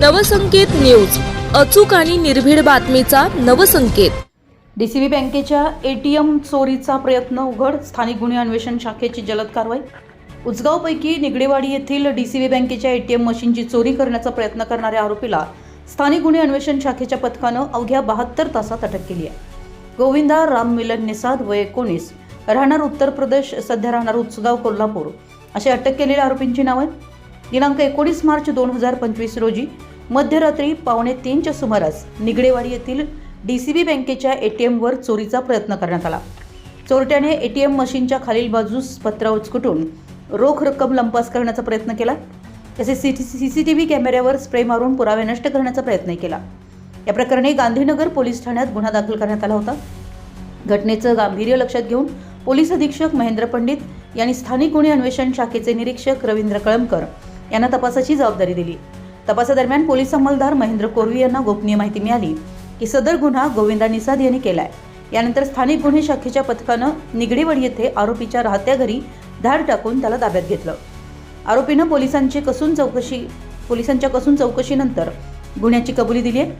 Navsanket news. अचूक आणि निर्भीड बातमीचा नवसंकेत. डीसीबी बँकेच्या एटीएम चोरीचा प्रयत्न उघड. स्थानिक गुन्हे अन्वेषण शाखेची जलद कारवाई. उचगावपैकी निगडेवाडी येथील डीसीबी बँकेच्या एटीएम मशीनची चोरी करण्याचा प्रयत्न करणाऱ्या आरोपीला स्थानिक गुन्हे अन्वेषण शाखेच्या पथकानं अवघ्या बहात्तर तासात अटक केली आहे. गोविंदा राम मिलन निसाद वय एकोणीस राहणार उत्तर प्रदेश सध्या राहणार उचगाव कोल्हापूर. असे अटक केलेल्या आरोपींची नावं आहेत. दिनांक एकोणीस मार्च दोन हजार पंचवीस रोजी मध्यरात्री पावणे तीनच्या सुमारास निगडेवाडी येथील डी सी बी बँकेच्या ए टी एमवर चोरीचा प्रयत्न करण्यात आला. चोरट्याने ए टी एम मशीनच्या खालील बाजूस पत्रा उचकुटून रोख रक्कम लंपास करण्याचा प्रयत्न केला. तसेच C C C T V कॅमेऱ्यावर spray मारून पुरावे नष्ट करण्याचा प्रयत्न केला. या प्रकरणी गांधीनगर पोलीस ठाण्यात गुन्हा दाखल करण्यात आला होता. घटनेचं गांभीर्य लक्षात घेऊन पोलीस अधीक्षक महेंद्र पंडित यांनी स्थानिक गुन्हे अन्वेषण शाखेचे निरीक्षक रवींद्र कळमकर यांना तपासाची जबाबदारी दिली. तपासादरम्यान पोलीस अंमलदार महेंद्र कोरवी यांना गोपनीय माहिती मिळाली की सदर गुन्हा गोविंदा निसाद यांनी केलाय. यानंतर स्थानिक गुन्हे शाखेच्या पथकानं निगडीवाडी येथे आरोपीच्या राहत्या घरी धाड टाकून त्याला ताब्यात घेतलं. आरोपीनं पोलिसांची कसून चौकशी पोलिसांच्या कसून चौकशीनंतर गुन्ह्याची कबुली दिली आहे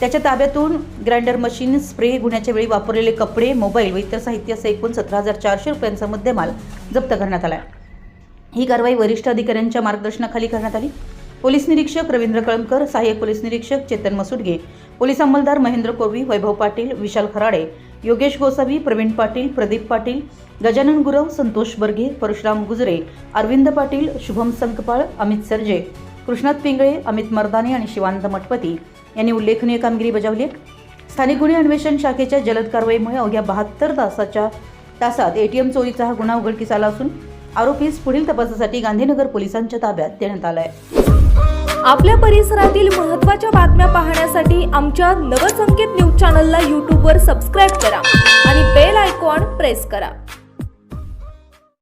त्याच्या ताब्यातून ग्राइंडर मशीन स्प्रे गुन्ह्याच्या वेळी वापरलेले कपडे मोबाईल व इतर साहित्य असं एकूण सतरा हजार चारशे रुपयांचा मुद्देमाल जप्त करण्यात आला ही कारवाई वरिष्ठ अधिकाऱ्यांच्या मार्गदर्शनाखाली करण्यात आली. पोलीस निरीक्षक रवींद्र कळमकर सहाय्यक पोलीस निरीक्षक चेतन मसुडगे पोलीस अंमलदार महेंद्र कोरवी वैभव पाटील विशाल खराडे योगेश गोसावी प्रवीण पाटील प्रदीप पाटील गजानन गुरव संतोष बर्गे परशुराम गुजरे अरविंद पाटील शुभम संकपाळ अमित सरजे कृष्णात पिंगळे अमित मर्दाने आणि शिवानंद मठपती यांनी उल्लेखनीय कामगिरी बजावली स्थानिक गुन्हे अन्वेषण शाखेच्या जलद कारवाईमुळे अवघ्या बहात्तर तासाच्या तासात एटीएम चोरीचा हा गुन्हा उघडकीस आला असून आरोपीस पुढील तपासासाठी गांधीनगर पोलिसांच्या ताब्यात देण्यात आलाय. आपल्या परिसरातील महत्त्वाच्या बातम्या पाहण्यासाठी आमच्या नवसंकेत न्यूज चॅनलला यूट्यूबवर सबस्क्राईब करा आणि बेल आयकॉन प्रेस करा.